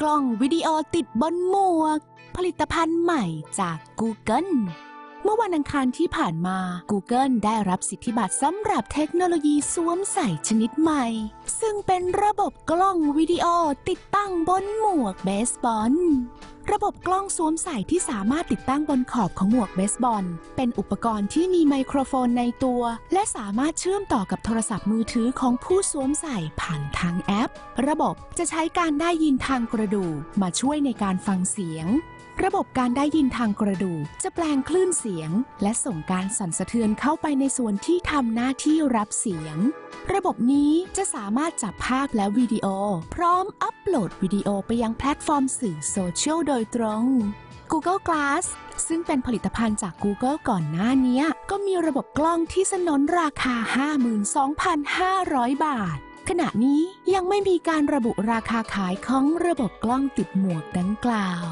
กล้องวิดีโอติดบนหมวก ผลิตภัณฑ์ใหม่จาก Google เมื่อวันอังคารที่ผ่านมา Google ได้รับสิทธิบัตรสำหรับเทคโนโลยีสวมใส่ชนิดใหม่ ซึ่งเป็นระบบกล้องวิดีโอติดตั้งบนหมวกเบสบอล ระบบกล้องสวมใส่ที่สามารถติดตั้งบนขอบของหมวกเบสบอล เป็นอุปกรณ์ที่มีไมโครโฟนในตัว และสามารถเชื่อมต่อกับโทรศัพท์มือถือของผู้สวมใส่ผ่านทางแอป ระบบจะใช้การได้ยินทางกระดูกมาช่วยในการฟังเสียง ระบบการได้ยินทางกระดูกจะแปลงคลื่นเสียง และส่งการสั่นสะเทือนเข้าไปในส่วนที่ทำหน้าที่รับเสียงระบบนี้จะสามารถจับภาพและวิดีโอ พร้อมอัปโหลดวิดีโอไปยังแพลตฟอร์มสื่อโซเชียลโดยตรง Google Glass ซึ่งเป็นผลิตภัณฑ์จาก Google ก่อนหน้านี้ ก็มีระบบกล้องที่สนนราคา 52,500 บาท ขณะนี้ยังไม่มีการระบุราคาขายของระบบกล้องติดหมวกดังกล่าว